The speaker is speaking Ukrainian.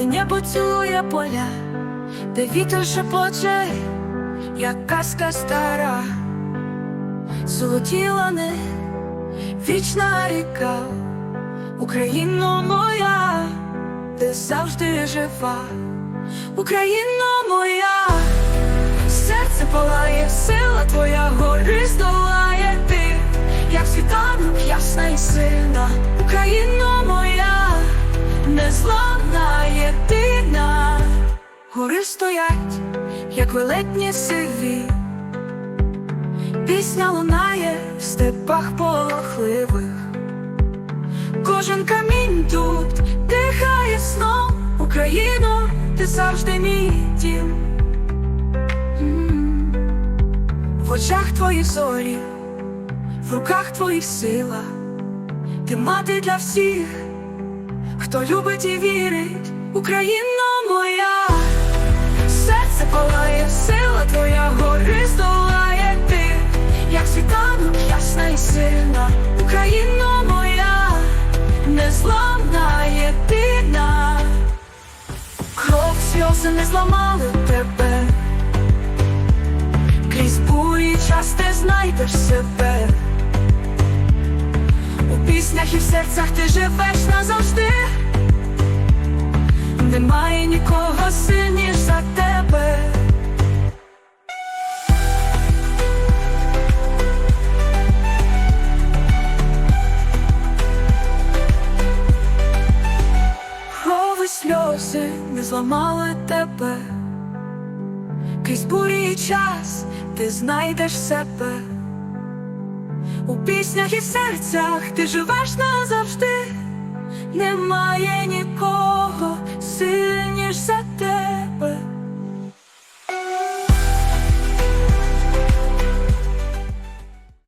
небо цілує поля, де вітер шепоче, як казка стара, золоті лани, вічна ріка, Україно моя, ти завжди жива, Україно моя, серце палає, сила твоя гори здолає. Ти, як світанок ясна і сильна, Україно моя, незламна гори стоять, як велетні сиві, пісня лунає в степах полохливих. Кожен камінь тут дихає сном. Україно, ти завжди мій дім. В очах твої зорі, в руках твоїх сила, ти мати для всіх, хто любить і вірить, Україно моя, палає, сила твоя гори здолає ти, як світанок ясна і сильна, Україно моя, незламна єдина, кров сльози не зламали тебе, крізь бурі час ти знайдеш себе. У піснях і в серцях ти живеш назавжди. Немає нікого сильніш Крови не зламали тебе. Крізь бурі і час ти знайдеш себе. У піснях і серцях ти живеш назавжди, немає нікого.